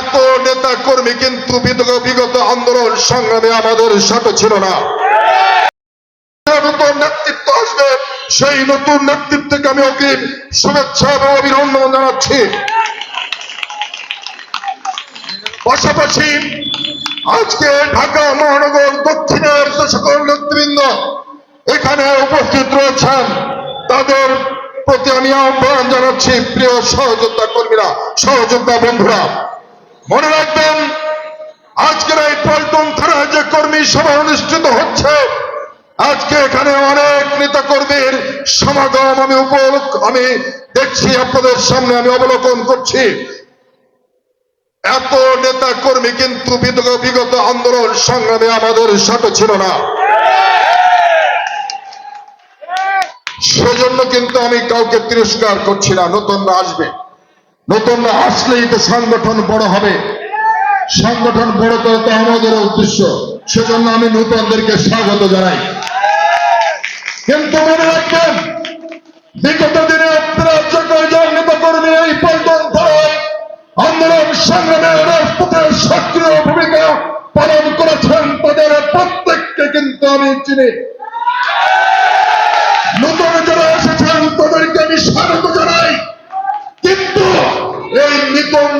এত নেতা কর্মী কিন্তু বিগত আন্দোলন সংগ্রামে আমাদের সাথে ছিল না। নতুন নেতৃত্ব আসবে, সেই নতুন নেতৃত্বকে আমি অগ্রিম শুভেচ্ছা এবং অভিনন্দন জানাচ্ছি। পাশাপাশি আজকে ঢাকা মহানগর দক্ষিণের যে সকল নেতৃবৃন্দ এখানে উপস্থিত রয়েছেন, তাদের প্রতি আমি আহ্বান জানাচ্ছি প্রিয় সহযোদ্ধা কর্মীরা, সহযোদ্ধা বন্ধুরা। মনে রাখবেন, আজকের এই পল্টন থানায় যে কর্মী সভা অনুষ্ঠিত হচ্ছে, আজকে এখানে অনেক নেতা কর্মীর সমাগম আমি উপলক্ষ আমি দেখছি আপনাদের সামনে, আমি অবলোকন করছি। এত নেতা কর্মী কিন্তু বিগত আন্দোলন সংগ্রামে আমাদের সাথে ছিল না। সেজন্য কিন্তু আমি কাউকে তিরস্কার করছি না নতুন আসবে। নতুনরা আসলেই তো সংগঠন বড় হবে, সংগঠন বড় করে তো আমাদের উদ্দেশ্য। সেজন্য আমি নতুনদেরকে স্বাগত জানাই। কিন্তু মনে রাখবেন, বিগত দিনে সক্রিয় ভূমিকা পালন করেছেন, তাদের প্রত্যেককে কিন্তু আমি চিনি।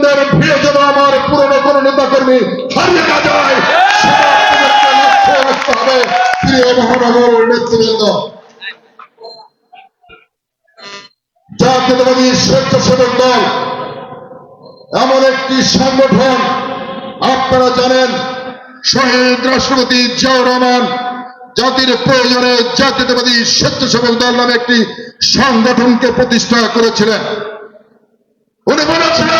নিতনদের ভিড়ে যেন আমার পুরনো কোন নেতা কর্মী হারিয়ে না যায়। এমন একটি সংগঠন, আপনারা জানেন, শহীদ রাষ্ট্রপতি জিয়াউর রহমান, জাতির প্রয়োজনে জাতীয়তাবাদী স্বেচ্ছাসেবক দল নামে একটি সংগঠনকে প্রতিষ্ঠা করেছিলেন। উনি বলেছিলেন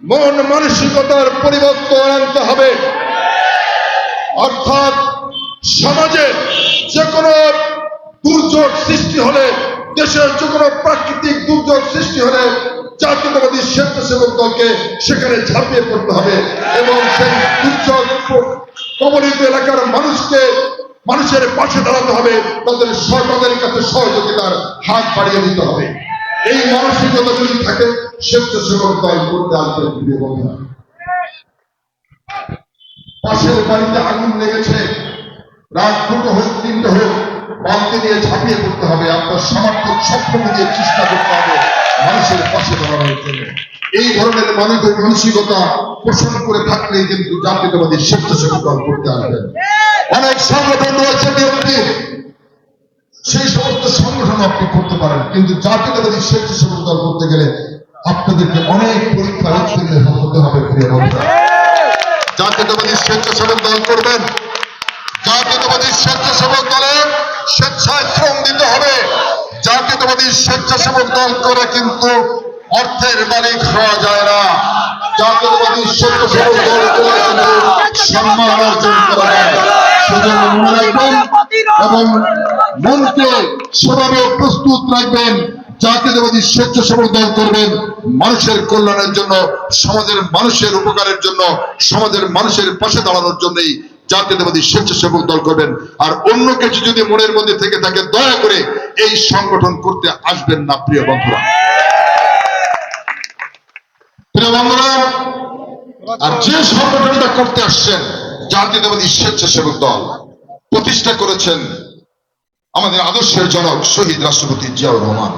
মন মানসিকতার পরিবর্তন আনতে হবে। অর্থাৎ সমাজে যে কোনো দুর্যোগ সৃষ্টি হলে, দেশের যে কোনো প্রাকৃতিক দুর্যোগ সৃষ্টি হলে জাতীয়তাবাদী স্বেচ্ছাসেবক দলকে সেখানে ঝাঁপিয়ে পড়তে হবে এবং সেই দুর্যোগ কবলিত এলাকার মানুষকে মানুষের পাশে দাঁড়াতে হবে, তাদের সরকারের কাছে সহযোগিতার হাত বাড়িয়ে দিতে হবে। এই মানসিকতা যদি থাকে স্বেচ্ছাসেবক দল করতে প্রিয় বন্ধুরা। পাশের বাড়িতে আগুন লেগেছে। রাত দুটো হোক, তিনটে হোক নিয়ে ঝাঁপিয়ে পড়তে হবে। আপনার সামর্থ্য দিয়ে চেষ্টা করতে হবে, মানুষের পাশে দাঁড়ানোর জন্য। এই ধরনের মানুষের মানসিকতা পোষণ করে থাকলেই কিন্তু জাতীয়তাবাদী স্বেচ্ছাসেবক দল করতে আসবেন অনেক সংগঠন রয়েছে বিএনপির সেই সমস্ত সংগঠন আপনি করতে পারেন, কিন্তু জাতীয়তাবাদী স্বেচ্ছাসেবক দল করতে গেলে আপনাদেরকে অনেক পরীক্ষার উত্তীর্ণ হতে হবে প্রিয় বন্ধুরা। জাতীয়তাবাদী স্বেচ্ছাসেবক দল করবেন। জাতীয়তাবাদী স্বেচ্ছাসেবক দলে স্বেচ্ছায় শ্রম দিতে হবে। জাতীয়তাবাদী স্বেচ্ছাসেবক দল করে কিন্তু অর্থের মালিক হওয়া যায় না। জাতীয়তাবাদী স্বেচ্ছাসেবক দল করে কিন্তু সম্মান অর্জন করা যায়। সেজন্য মনে রাখবেন এবং মনকে সেভাবে প্রস্তুত রাখবেন। জাতীয়তাবাদী স্বেচ্ছাসেবক দল করবেন মানুষের কল্যাণের জন্য, সমাজের মানুষের উপকারের জন্য, সমাজের মানুষের পাশে দাঁড়ানোর জন্যই জাতীয়তাবাদী স্বেচ্ছাসেবক দল করবেন। আর অন্য কিছু যদি মনের মধ্যে থেকে থাকে, দয়া করে এই সংগঠন করতে আসবেন না, প্রিয় বন্ধুরা। প্রিয় বন্ধুরা, আর যে সংগঠনটা করতে আসছেন জাতীয়তাবাদী স্বেচ্ছাসেবক দল, প্রতিষ্ঠা করেছেন আমাদের আদর্শের জনক শহীদ রাষ্ট্রপতি জিয়াউর রহমান।